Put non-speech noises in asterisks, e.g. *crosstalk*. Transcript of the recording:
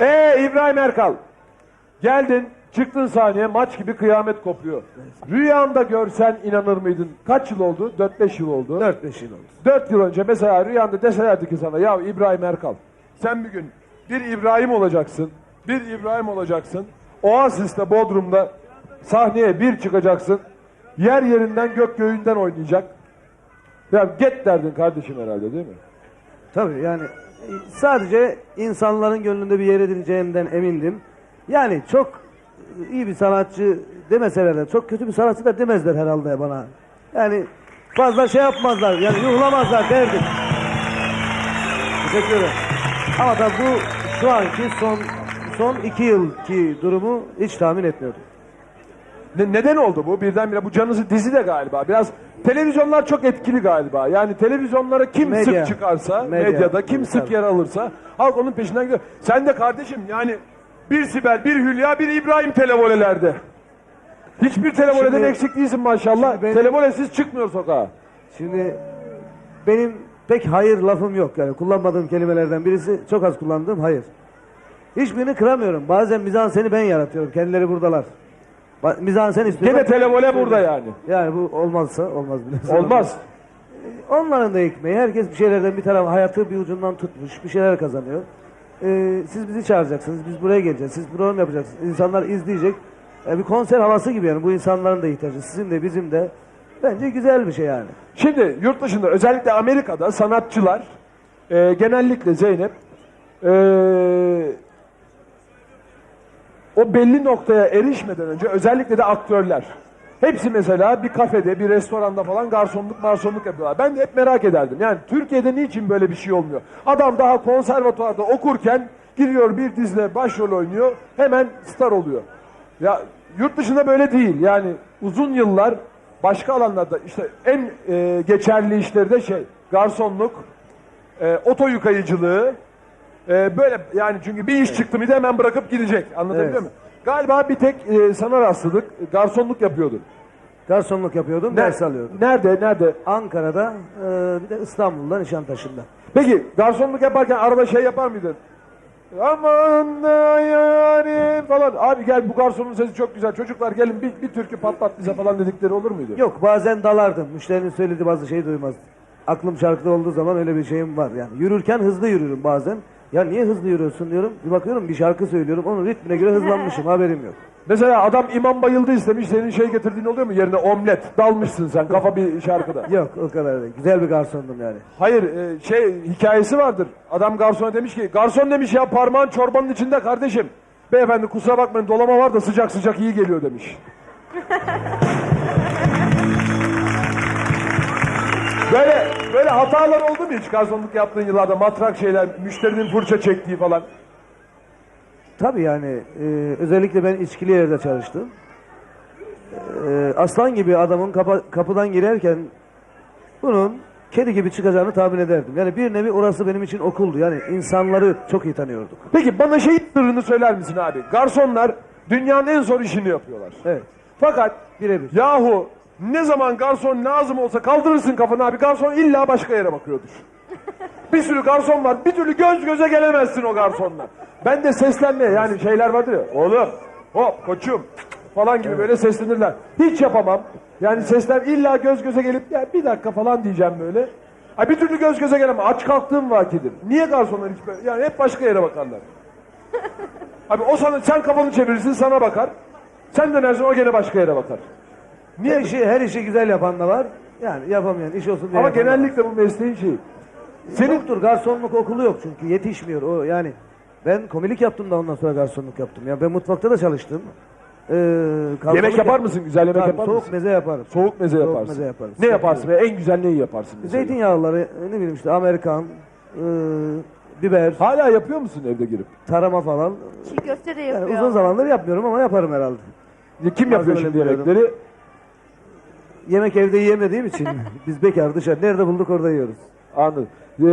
Ee İbrahim Erkal. Geldin, çıktın sahneye maç gibi kıyamet kopuyor. Rüyanda görsen inanır mıydın? Kaç yıl oldu? 4-5 yıl oldu. 4-5 yıl oldu. 4 yıl önce mesela rüyanda deselerdi ki sana ya İbrahim Erkal sen bir gün bir İbrahim olacaksın. Bir İbrahim olacaksın. Oasis'te Bodrum'da sahneye bir çıkacaksın. Yer yerinden gök göğünden oynayacak. Ya get derdin kardeşim herhalde değil mi? Tabii yani sadece insanların gönlünde bir yer edineceğimden emindim. Yani çok e, iyi bir sanatçı demeseler de çok kötü bir sanatçı da demezler herhalde bana. Yani fazla şey yapmazlar yani yuhlamazlar derdim. Teşekkür ederim. Ama tabii bu şu anki son son iki yılki durumu hiç tahmin etmiyordum. Ne- neden oldu bu? Birdenbire bu canınızı dizi de galiba. Biraz televizyonlar çok etkili galiba. Yani televizyonlara kim Medya. sık çıkarsa, Medya. medyada kim sık yer alırsa halk onun peşinden gidiyor. Sen de kardeşim yani bir Sibel, bir Hülya, bir İbrahim televolelerde. Hiçbir televoleden Şimdi- eksik değilsin maşallah. Şimdi benim- Televolesiz çıkmıyor sokağa. Şimdi benim pek hayır lafım yok yani kullanmadığım kelimelerden birisi çok az kullandığım hayır. Hiçbirini kıramıyorum. Bazen mizanseni ben yaratıyorum. Kendileri buradalar. Mizansen istiyorum. Gene televole burada yani. Yani bu olmazsa olmaz bile. *laughs* Olmaz. Onların da ekmeği. Herkes bir şeylerden bir taraf hayatı bir ucundan tutmuş. Bir şeyler kazanıyor. Ee, siz bizi çağıracaksınız. Biz buraya geleceğiz. Siz program yapacaksınız. İnsanlar izleyecek. Ee, bir konser havası gibi yani. Bu insanların da ihtiyacı. Sizin de bizim de. Bence güzel bir şey yani. Şimdi yurt dışında özellikle Amerika'da sanatçılar e, genellikle Zeynep e, o belli noktaya erişmeden önce özellikle de aktörler hepsi mesela bir kafede bir restoranda falan garsonluk marsonluk yapıyorlar. Ben de hep merak ederdim. Yani Türkiye'de niçin böyle bir şey olmuyor? Adam daha konservatuvarda okurken giriyor bir dizle başrol oynuyor hemen star oluyor. Ya yurt dışında böyle değil. Yani uzun yıllar başka alanlarda işte en e, geçerli işleri de şey garsonluk, e, oto yıkayıcılığı e, böyle yani çünkü bir iş çıktı mıydı hemen bırakıp gidecek. Anlatabiliyor Evet. muyum? Galiba bir tek e, sana rastladık. Garsonluk yapıyordun. Garsonluk yapıyordum, ders alıyordum. Nerede? Nerede? Ankara'da, e, bir de İstanbul'da, Nişantaşı'nda. Peki garsonluk yaparken arada şey yapar mıydın? Aman da yarim falan. Abi gel bu garsonun sesi çok güzel. Çocuklar gelin bir, bir türkü patlat bize falan dedikleri olur muydu? Yok, bazen dalardım. Müşterinin söylediği bazı şeyi duymazdım. Aklım şarkıda olduğu zaman öyle bir şeyim var yani. Yürürken hızlı yürürüm bazen. Ya niye hızlı yürüyorsun diyorum. Bir bakıyorum bir şarkı söylüyorum. Onun ritmine göre hızlanmışım. *laughs* Haberim yok. Mesela adam imam bayıldı istemiş senin şey getirdiğin oluyor mu? Yerine omlet dalmışsın sen kafa bir şarkıda. *laughs* Yok o kadar değil. Güzel bir garsondum yani. Hayır e, şey hikayesi vardır. Adam garsona demiş ki garson demiş ya parmağın çorbanın içinde kardeşim. Beyefendi kusura bakmayın dolama var da sıcak sıcak iyi geliyor demiş. *laughs* böyle böyle hatalar oldu mu hiç garsonluk yaptığın yıllarda matrak şeyler müşterinin fırça çektiği falan. Tabii yani e, özellikle ben içkili yerde çalıştım. E, aslan gibi adamın kapa- kapıdan girerken bunun kedi gibi çıkacağını tahmin ederdim. Yani bir nevi orası benim için okuldu. Yani insanları çok iyi tanıyorduk. Peki bana şey sırrını söyler misin abi? Garsonlar dünyanın en zor işini yapıyorlar. Evet. Fakat Birebir. Yahu ne zaman garson lazım olsa kaldırırsın kafanı abi garson illa başka yere bakıyordur. bir sürü garson var bir türlü göz göze gelemezsin o garsonla. Ben de seslenme yani şeyler vardır ya oğlum hop koçum falan gibi böyle seslenirler. Hiç yapamam. Yani sesler illa göz göze gelip ya bir dakika falan diyeceğim böyle. Ay bir türlü göz göze gelemem. Aç kalktığım vakidir. Niye garsonlar hiç böyle? Yani hep başka yere bakarlar. Abi o sana sen kafanı çevirirsin sana bakar. Sen dönersin o gene başka yere bakar. Her işi, her işi güzel yapan da var. Yani yapamayan iş olsun diye Ama yapan da var. genellikle bu mesleğin şeyi. Senin yoktur garsonluk okulu yok çünkü yetişmiyor o yani. Ben komilik yaptım da ondan sonra garsonluk yaptım. Ya ben mutfakta da çalıştım. Ee, garsonluk Yemek yapar yap- mısın? Güzel yemek Tabii, yapar soğuk mısın? meze yaparım. Soğuk meze Soğuk yaparsın. meze yaparız. Ne yaparsın ve en güzel neyi yaparsın? mesela? Zeytinyağları ne bileyim işte Amerikan, e, biber, Hala yapıyor musun evde girip? tarama falan. Çiğ köfte de Yani yapıyor. uzun zamandır yapmıyorum ama yaparım herhalde. Kim yapıyor şimdi Malzemeleri yemekleri? Yemek evde yiyemediğim için *laughs* biz bekar dışarı nerede bulduk orada yiyoruz. Anladım.